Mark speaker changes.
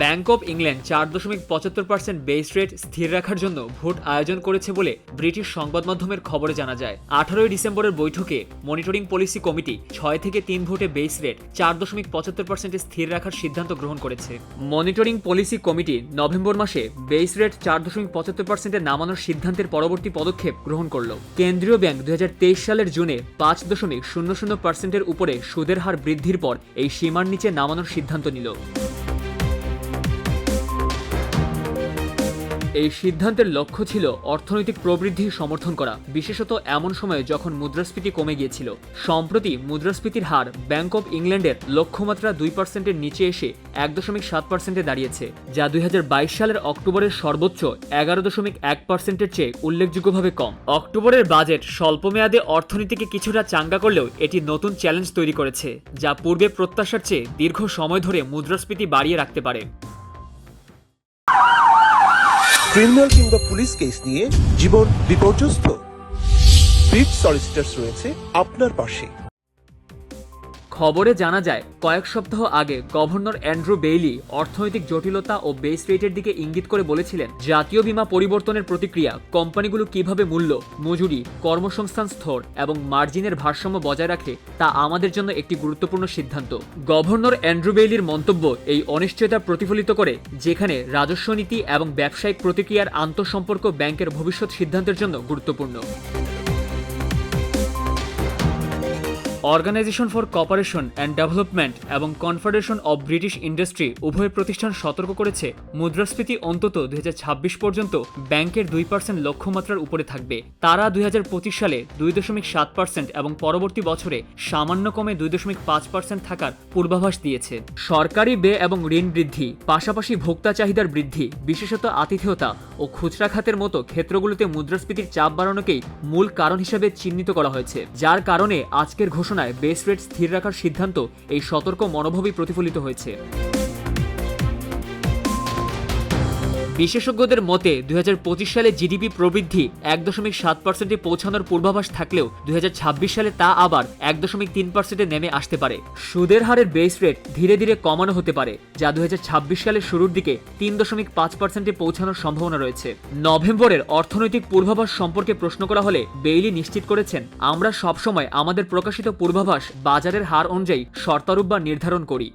Speaker 1: Bank of England চার দশমিক পঁচাত্তর পার্সেন্ট বেস রেট স্থির রাখার জন্য ভোট আয়োজন করেছে বলে ব্রিটিশ সংবাদ মাধ্যমের খবরে জানা যায়। আঠারোই ডিসেম্বরের বৈঠকে মনিটরিং পলিসি কমিটি ছয় থেকে তিন ভোটে বেস রেট চার দশমিক পঁচাত্তর পার্সেন্টে স্থির রাখার সিদ্ধান্ত গ্রহণ করেছে। মনিটরিং পলিসি কমিটি নভেম্বর মাসে বেস রেট চার দশমিক পঁচাত্তর পার্সেন্টে নামানোর সিদ্ধান্তের পরবর্তী পদক্ষেপ গ্রহণ করল। কেন্দ্রীয় ব্যাংক দু হাজার তেইশ সালের জুনে পাঁচ দশমিক শূন্য শূন্য পার্সেন্টের উপরে সুদের হার বৃদ্ধির পর এই সীমার নিচে নামানোর সিদ্ধান্ত নিল। এই সিদ্ধান্তের লক্ষ্য ছিল অর্থনৈতিক প্রবৃদ্ধি সমর্থন করা, বিশেষত এমন সময়ে যখন মুদ্রাস্ফীতি কমে গিয়েছিল। সম্প্রতি মুদ্রাস্ফীতির হার ব্যাংক অব ইংল্যান্ডের লক্ষ্যমাত্রা দুই পার্সেন্টের নিচে এসে এক দশমিক সাত পার্সেন্টে দাঁড়িয়েছে, যা দুই হাজার বাইশ সালের অক্টোবরের সর্বোচ্চ এগারো দশমিক এক পার্সেন্টের চেয়ে উল্লেখযোগ্যভাবে কম। অক্টোবরের বাজেট স্বল্পমেয়াদে অর্থনীতিকে কিছুটা চাঙ্গা করলেও এটি নতুন চ্যালেঞ্জ তৈরি করেছে, যা পূর্বে প্রত্যাশার চেয়ে দীর্ঘ সময় ধরে মুদ্রাস্ফীতি বাড়িয়ে রাখতে পারে।
Speaker 2: ক্রিমিনাল কিংবা পুলিশ কেস নিয়ে জীবন বিপর্যস্ত। বিট সলিসিটার্স রয়েছে আপনার পাশে।
Speaker 1: খবরে জানা যায়, কয়েক সপ্তাহ আগে গভর্নর অ্যান্ড্রু বেইলি অর্থনৈতিক জটিলতা ও বেস রেটের দিকে ইঙ্গিত করে বলেছিলেন, জাতীয় বীমা পরিবর্তনের প্রতিক্রিয়া, কোম্পানিগুলো কীভাবে মূল্য, মজুরি, কর্মসংস্থান স্তর এবং মার্জিনের ভারসাম্য বজায় রাখে, তা আমাদের জন্য একটি গুরুত্বপূর্ণ সিদ্ধান্ত। গভর্নর অ্যান্ড্রু বেইলির মন্তব্য এই অনিশ্চয়তা প্রতিফলিত করে, যেখানে রাজস্ব নীতি এবং ব্যবসায়িক প্রতিক্রিয়ার আন্তঃসম্পর্ক ব্যাংকের ভবিষ্যৎ সিদ্ধান্তের জন্য গুরুত্বপূর্ণ। Organisation for cooperation and development এবং কনফেডারেশন অব ব্রিটিশ ইন্ডাস্ট্রি উভয় প্রতিষ্ঠান সতর্ক করেছে, মুদ্রাস্ফীতি অন্তত দুই পর্যন্ত ব্যাংকের দুই পার্সেন্ট লক্ষ্যমাত্রার উপরে থাকবে। তারা দুই হাজার পঁচিশ সালে দুই দশমিক সাত পার্সেন্ট এবং পরবর্তী বছরে সামান্য কমে দুই দশমিক পাঁচ পার্সেন্ট থাকার পূর্বাভাস দিয়েছে। সরকারি ব্যয় এবং ঋণ বৃদ্ধি, পাশাপাশি ভোক্তা চাহিদার বৃদ্ধি, বিশেষত আতিথেয়তা ও খুচরা খাতের মতো ক্ষেত্রগুলোতে মুদ্রাস্ফীতির চাপ বাড়ানোকেই মূল কারণ হিসেবে চিহ্নিত করা হয়েছে, যার কারণে আজকের ঘোষণায় বেস রেট স্থির রাখার সিদ্ধান্ত এই সতর্ক মনোভাবই প্রতিফলিত হয়েছে। বিশেষজ্ঞদের মতে দু হাজার পঁচিশ সালে জিডিপি প্রবৃদ্ধি এক দশমিক সাত পার্সেন্টে পৌঁছানোর পূর্বাভাস থাকলেও দু হাজার ছাব্বিশ সালে তা আবার এক দশমিক তিন পার্সেন্টে নেমে আসতে পারে। সুদের হারের বেস রেট ধীরে ধীরে কমানো হতে পারে, যা দু হাজার ছাব্বিশ সালের শুরুর দিকে তিন দশমিক পাঁচ পার্সেন্টে পৌঁছানোর সম্ভাবনা রয়েছে। নভেম্বরের অর্থনৈতিক পূর্বাভাস সম্পর্কে প্রশ্ন করা হলে বেইলি নিশ্চিত করেছেন, আমরা সবসময় আমাদের প্রকাশিত পূর্বাভাস বাজারের হার অনুযায়ী শর্তারূপ বা নির্ধারণ করি।